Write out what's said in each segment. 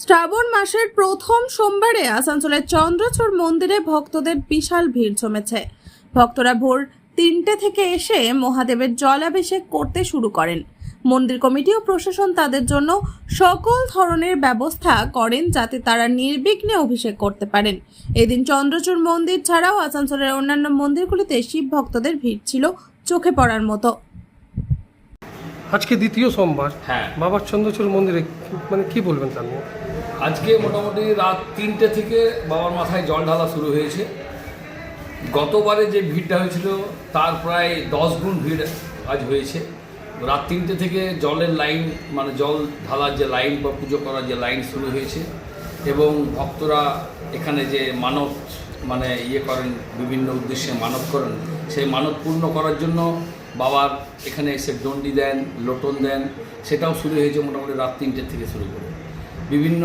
শ্রাবণ মাসের প্রথম সোমবারে আসানসোলের চন্দ্রচূড় মন্দিরে ভক্তদের বিশাল ভিড় জমেছে। ভক্তরা ভোর তিনটে থেকে এসে মহাদেবের জলাভিষেক করতে শুরু করেন। মন্দির কমিটি ও প্রশাসন তাদের জন্য সকল ধরনের ব্যবস্থা করেন যাতে তারা নির্বিঘ্নে অভিষেক করতে পারেন। এদিন চন্দ্রচূড় মন্দির ছাড়াও আসানসোলের অন্যান্য মন্দিরগুলিতে শিব ভক্তদের ভিড় ছিল চোখে পড়ার মতো। আজকে দ্বিতীয় সোমবার। হ্যাঁ। বাবার চন্দ্রচূড় মন্দিরে মানে কি বলবেন তার নিয়ে? আজকে মোটামুটি রাত তিনটে থেকে বাবার মাথায় জল ঢালা শুরু হয়েছে। গতবারে যে ভিড়টা হয়েছিল তার প্রায় দশ গুণ ভিড় আজ হয়েছে। রাত তিনটে থেকে জলের লাইন মানে জল ঢালার যে লাইন বা পুজো করার যে লাইন শুরু হয়েছে এবং ভক্তরা এখানে যে মানব মানে ইয়ে করেন, বিভিন্ন উদ্দেশ্যে মানব করেন, সেই মানত পূর্ণ করার জন্য বাবার এখানে এসে ডন্ডি দেন, লোটন দেন, সেটাও শুরু হয়েছে মোটামুটি রাত তিনটের থেকে শুরু করে। বিভিন্ন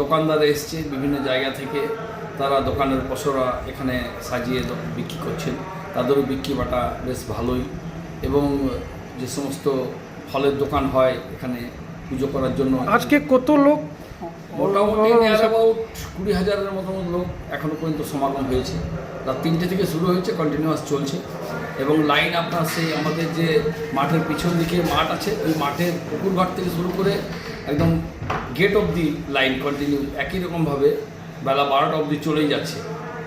দোকানদার এসছে বিভিন্ন জায়গা থেকে, তারা দোকানের পসরা এখানে সাজিয়ে বিক্রি করছেন। তাদেরও বিক্রি বাটা বেশ ভালোই এবং যে সমস্ত ফলের দোকান হয় এখানে পুজো করার জন্য আজকে কত লোক? মোটামুটি অ্যাবাউট কুড়ি হাজারের মতো লোক এখনও পর্যন্ত সমাগম হয়েছে। রাত তিনটে থেকে শুরু হয়েছে কন্টিনিউয়াস চলছে। এবং লাইন আপনার সেই আমাদের যে মাঠের পিছন দিকে মাঠ আছে ওই মাঠের পুকুর ঘাট থেকে শুরু করে একদম গেট অবধি লাইন কন্টিনিউ একই রকমভাবে বেলা বারোটা অবধি চলেই যাচ্ছে।